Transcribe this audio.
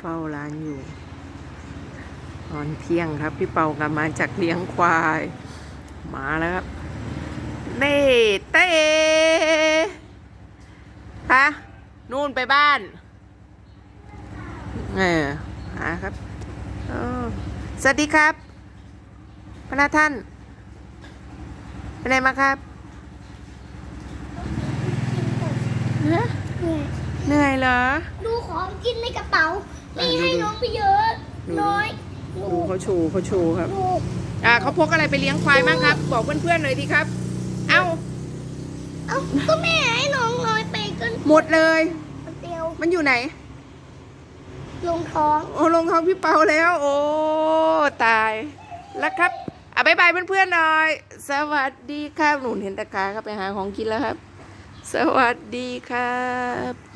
เฝ้าร้านอยู่ ตอนเที่ยงครับ พี่เปากลับมาจากเลี้ยงควาย มาแล้วครับนี่เต้ฮะนู่นไปบ้านเออหาครับเออสวัสดีครับพระท่านไปไหนมาครับฮะเหนื่อยเหนื่อยเหรอ ดูของกินในกระเป๋า อะมีให้ดูน้องไปเยอะดูน้อยดูเขาชูเขาชูครับดูอ่าเขาพกอะไรไปเลี้ยงควายบ้างครับ บอกเพื่อนๆหน่อยทีครับ เอ้า เอ้าก็แม่ให้น้องน้อยไปก็หมดเลยเดียวมันอยู่ไหน ลงท้อง โอ้ลงท้องพี่เปาแล้ว โอ้ตายแล้วครับอะบายบายเพื่อนๆหน่อย สวัสดีครับหนูเห็นตะกาครับไปหาของกินแล้วครับ สวัสดีครับ